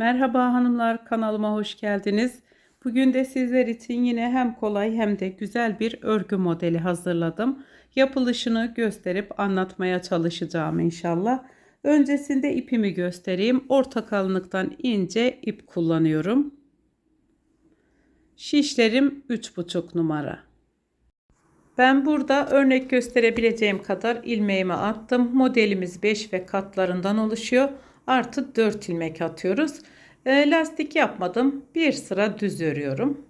Merhaba hanımlar kanalıma hoş geldiniz. Bugün de sizler için yine hem kolay hem de güzel bir örgü modeli hazırladım. Yapılışını gösterip anlatmaya çalışacağım inşallah. Öncesinde ipimi göstereyim. Orta kalınlıktan ince ip kullanıyorum. Şişlerim 3,5 numara. Ben burada örnek gösterebileceğim kadar ilmeğimi attım. Modelimiz 5 ve katlarından oluşuyor. Artı 4 ilmek atıyoruz. E, lastik yapmadım. Bir sıra düz örüyorum.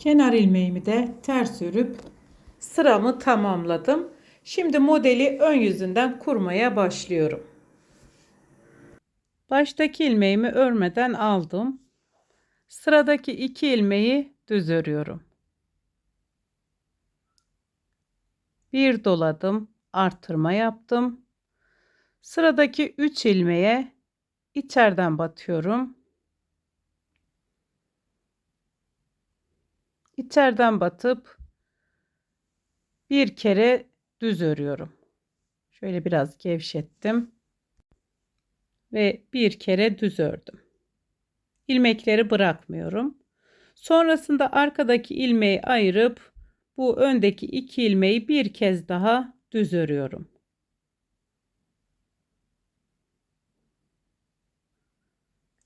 Kenar ilmeğimi de ters örüp sıramı tamamladım. Şimdi modeli ön yüzünden kurmaya başlıyorum. Baştaki ilmeğimi örmeden aldım. Sıradaki iki ilmeği düz örüyorum. Bir doladım, artırma yaptım. Sıradaki 3 ilmeğe içeriden batıyorum. İçeriden batıp bir kere düz örüyorum. Şöyle biraz gevşettim ve bir kere düz ördüm. İlmekleri bırakmıyorum. Sonrasında arkadaki ilmeği ayırıp bu öndeki iki ilmeği bir kez daha düz örüyorum.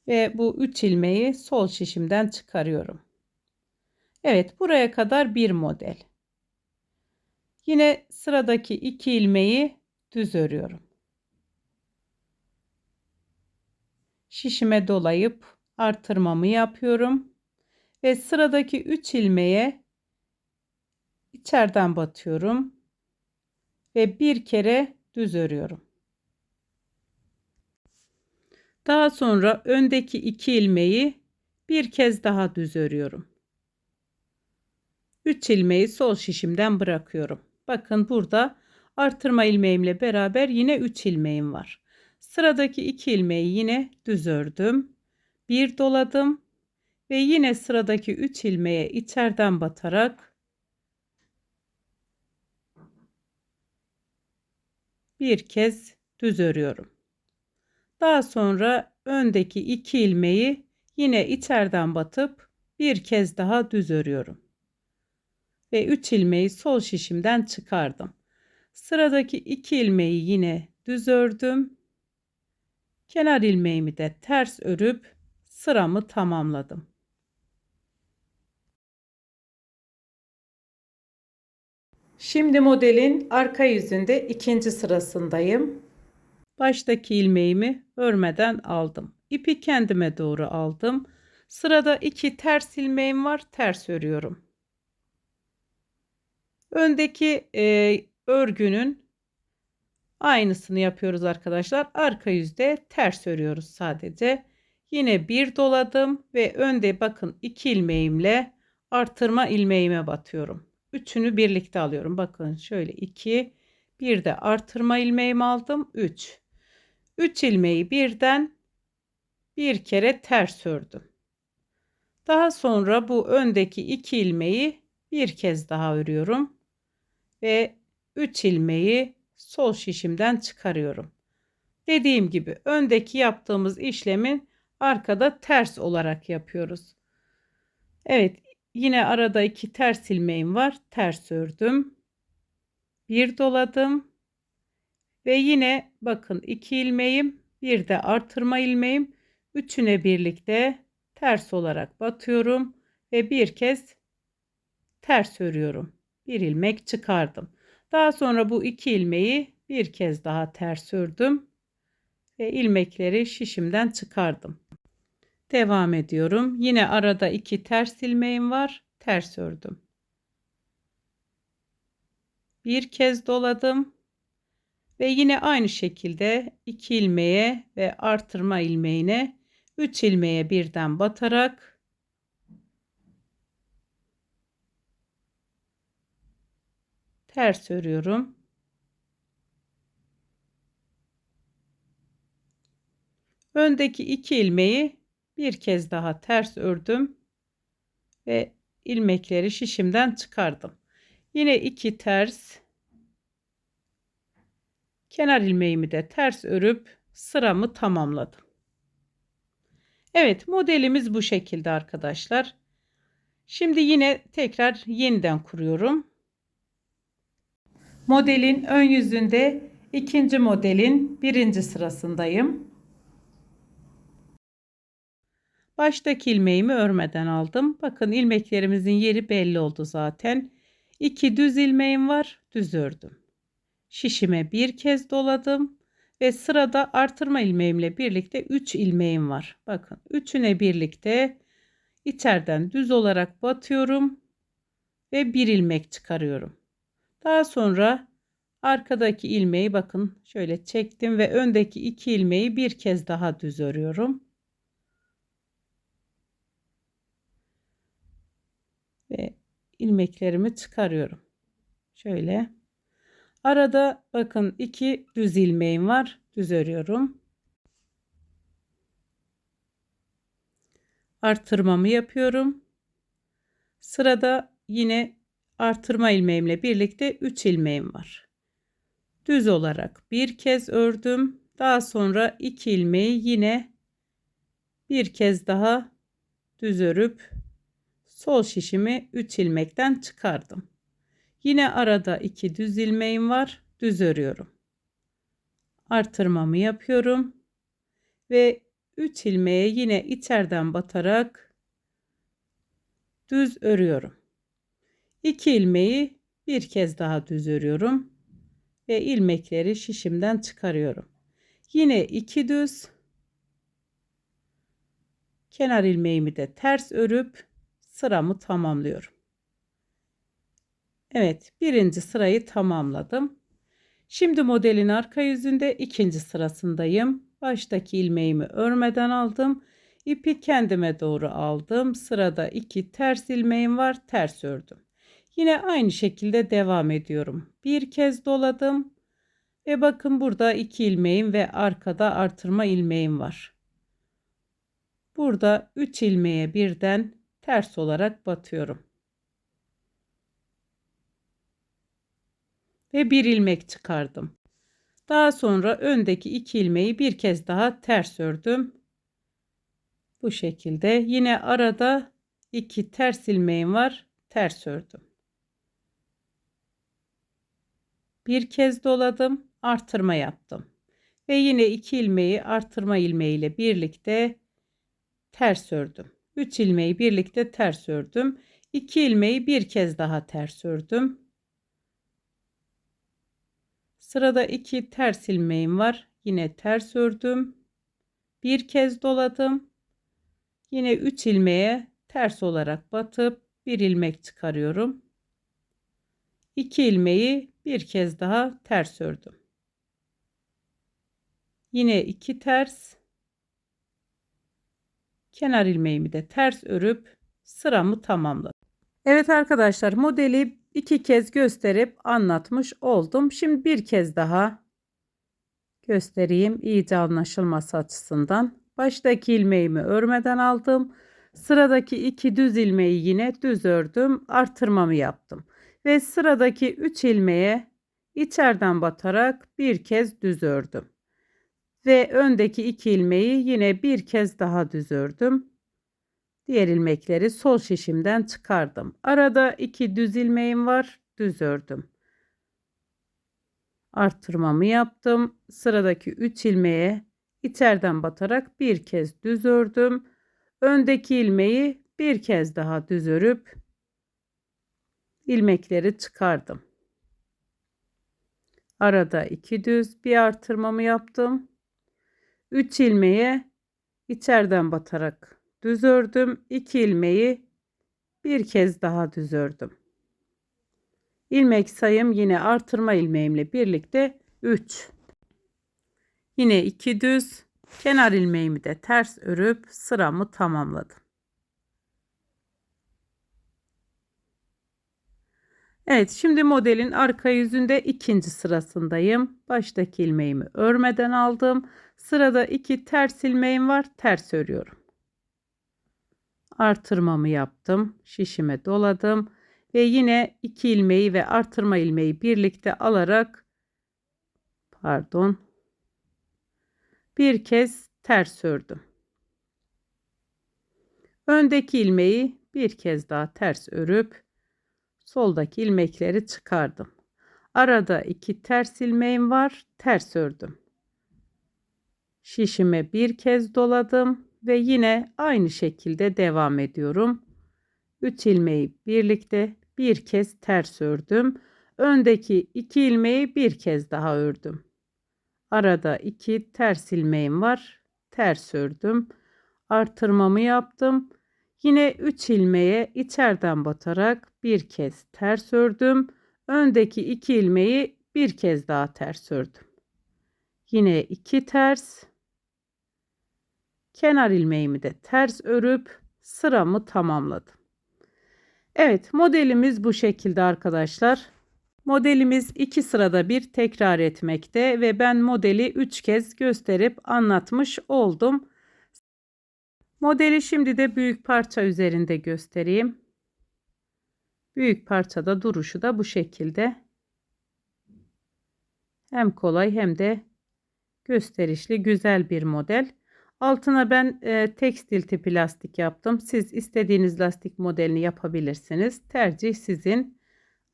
Ve bu üç ilmeği sol şişimden çıkarıyorum. Evet buraya kadar bir model. Yine sıradaki iki ilmeği düz örüyorum. Şişime dolayıp artırmamı yapıyorum. Ve sıradaki 3 ilmeğe içeriden batıyorum. Ve bir kere düz örüyorum. Daha sonra öndeki iki ilmeği bir kez daha düz örüyorum. 3 ilmeği sol şişimden bırakıyorum. Bakın burada artırma ilmeğimle beraber yine 3 ilmeğim var. Sıradaki 2 ilmeği yine düz ördüm. Bir doladım ve yine sıradaki 3 ilmeğe içeriden batarak bir kez düz örüyorum. Daha sonra öndeki 2 ilmeği yine içeriden batıp bir kez daha düz örüyorum ve 3 ilmeği sol şişimden çıkardım. Sıradaki 2 ilmeği yine düz ördüm. Kenar ilmeğimi de ters örüp sıramı tamamladım. Şimdi modelin arka yüzünde ikinci sırasındayım. Baştaki ilmeğimi örmeden aldım. İpi kendime doğru aldım. Sırada iki ters ilmeğim var. Ters örüyorum. Öndeki e, örgünün aynısını yapıyoruz arkadaşlar. Arka yüzde ters örüyoruz sadece. Yine bir doladım ve önde bakın iki ilmeğimle artırma ilmeğime batıyorum. Üçünü birlikte alıyorum. Bakın şöyle iki, bir de artırma ilmeğimi aldım. Üç. Üç ilmeği birden bir kere ters ördüm. Daha sonra bu öndeki iki ilmeği bir kez daha örüyorum ve 3 ilmeği sol şişimden çıkarıyorum. Dediğim gibi öndeki yaptığımız işlemin arkada ters olarak yapıyoruz. Evet yine arada iki ters ilmeğim var. Ters ördüm. Bir doladım. Ve yine bakın iki ilmeğim bir de artırma ilmeğim üçüne birlikte ters olarak batıyorum ve bir kez ters örüyorum bir ilmek çıkardım. Daha sonra bu iki ilmeği bir kez daha ters ördüm ve ilmekleri şişimden çıkardım. Devam ediyorum. Yine arada iki ters ilmeğim var. Ters ördüm. Bir kez doladım. Ve yine aynı şekilde iki ilmeğe ve artırma ilmeğine 3 ilmeğe birden batarak ters örüyorum. Öndeki iki ilmeği bir kez daha ters ördüm ve ilmekleri şişimden çıkardım. Yine iki ters kenar ilmeğimi de ters örüp sıramı tamamladım. Evet modelimiz bu şekilde arkadaşlar. Şimdi yine tekrar yeniden kuruyorum. Modelin ön yüzünde ikinci modelin birinci sırasındayım. Baştaki ilmeğimi örmeden aldım. Bakın ilmeklerimizin yeri belli oldu zaten. İki düz ilmeğim var. Düz ördüm. Şişime bir kez doladım. Ve sırada artırma ilmeğimle birlikte 3 ilmeğim var. Bakın üçüne birlikte içeriden düz olarak batıyorum. Ve bir ilmek çıkarıyorum. Daha sonra arkadaki ilmeği bakın şöyle çektim ve öndeki iki ilmeği bir kez daha düz örüyorum. Ve ilmeklerimi çıkarıyorum. Şöyle. Arada bakın iki düz ilmeğim var. Düz örüyorum. Artırmamı yapıyorum. Sırada yine artırma ilmeğimle birlikte 3 ilmeğim var. Düz olarak bir kez ördüm. Daha sonra 2 ilmeği yine bir kez daha düz örüp sol şişimi 3 ilmekten çıkardım. Yine arada 2 düz ilmeğim var. Düz örüyorum. Artırmamı yapıyorum ve 3 ilmeğe yine içeriden batarak düz örüyorum. 2 ilmeği bir kez daha düz örüyorum ve ilmekleri şişimden çıkarıyorum. Yine 2 düz kenar ilmeğimi de ters örüp sıramı tamamlıyorum. Evet, birinci sırayı tamamladım. Şimdi modelin arka yüzünde ikinci sırasındayım. Baştaki ilmeğimi örmeden aldım. İpi kendime doğru aldım. Sırada iki ters ilmeğim var. Ters ördüm. Yine aynı şekilde devam ediyorum. Bir kez doladım. Ve bakın burada iki ilmeğim ve arkada artırma ilmeğim var. Burada 3 ilmeğe birden ters olarak batıyorum. Ve bir ilmek çıkardım. Daha sonra öndeki iki ilmeği bir kez daha ters ördüm. Bu şekilde yine arada iki ters ilmeğim var. Ters ördüm. Bir kez doladım, artırma yaptım. Ve yine iki ilmeği artırma ilmeği ile birlikte ters ördüm. 3 ilmeği birlikte ters ördüm. 2 ilmeği bir kez daha ters ördüm. Sırada 2 ters ilmeğim var. Yine ters ördüm. Bir kez doladım. Yine 3 ilmeğe ters olarak batıp bir ilmek çıkarıyorum. 2 ilmeği bir kez daha ters ördüm. Yine 2 ters kenar ilmeğimi de ters örüp sıramı tamamladım. Evet arkadaşlar modeli iki kez gösterip anlatmış oldum. Şimdi bir kez daha göstereyim iyice anlaşılması açısından. Baştaki ilmeğimi örmeden aldım. Sıradaki iki düz ilmeği yine düz ördüm. Artırmamı yaptım. Ve sıradaki 3 ilmeğe içeriden batarak bir kez düz ördüm ve öndeki iki ilmeği yine bir kez daha düz ördüm. Diğer ilmekleri sol şişimden çıkardım. Arada iki düz ilmeğim var. Düz ördüm. Arttırmamı yaptım. Sıradaki 3 ilmeğe içeriden batarak bir kez düz ördüm. Öndeki ilmeği bir kez daha düz örüp ilmekleri çıkardım. Arada iki düz bir artırmamı yaptım. 3 ilmeğe içeriden batarak düz ördüm. 2 ilmeği bir kez daha düz ördüm. İlmek sayım yine artırma ilmeğimle birlikte 3. Yine 2 düz kenar ilmeğimi de ters örüp sıramı tamamladım. Evet şimdi modelin arka yüzünde ikinci sırasındayım. Baştaki ilmeğimi örmeden aldım. Sırada iki ters ilmeğim var. Ters örüyorum. Artırmamı yaptım. Şişime doladım. Ve yine iki ilmeği ve artırma ilmeği birlikte alarak pardon bir kez ters ördüm. Öndeki ilmeği bir kez daha ters örüp soldaki ilmekleri çıkardım. Arada iki ters ilmeğim var. Ters ördüm. Şişime bir kez doladım ve yine aynı şekilde devam ediyorum. 3 ilmeği birlikte bir kez ters ördüm. Öndeki iki ilmeği bir kez daha ördüm. Arada iki ters ilmeğim var. Ters ördüm. Artırmamı yaptım. Yine 3 ilmeğe içeriden batarak bir kez ters ördüm. Öndeki 2 ilmeği bir kez daha ters ördüm. Yine 2 ters. Kenar ilmeğimi de ters örüp sıramı tamamladım. Evet modelimiz bu şekilde arkadaşlar. Modelimiz iki sırada bir tekrar etmekte ve ben modeli 3 kez gösterip anlatmış oldum. Modeli şimdi de büyük parça üzerinde göstereyim. Büyük parçada duruşu da bu şekilde. Hem kolay hem de gösterişli güzel bir model. Altına ben e, tekstil tipi lastik yaptım. Siz istediğiniz lastik modelini yapabilirsiniz. Tercih sizin.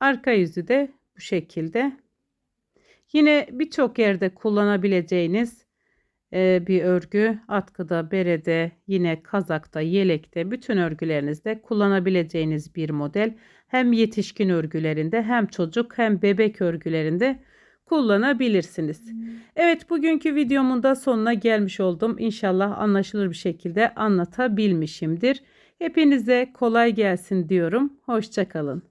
Arka yüzü de bu şekilde. Yine birçok yerde kullanabileceğiniz e, bir örgü. Atkıda, berede, yine kazakta, yelekte bütün örgülerinizde kullanabileceğiniz bir model. Hem yetişkin örgülerinde hem çocuk hem bebek örgülerinde kullanabilirsiniz. Evet bugünkü videomun da sonuna gelmiş oldum. İnşallah anlaşılır bir şekilde anlatabilmişimdir. Hepinize kolay gelsin diyorum. Hoşçakalın.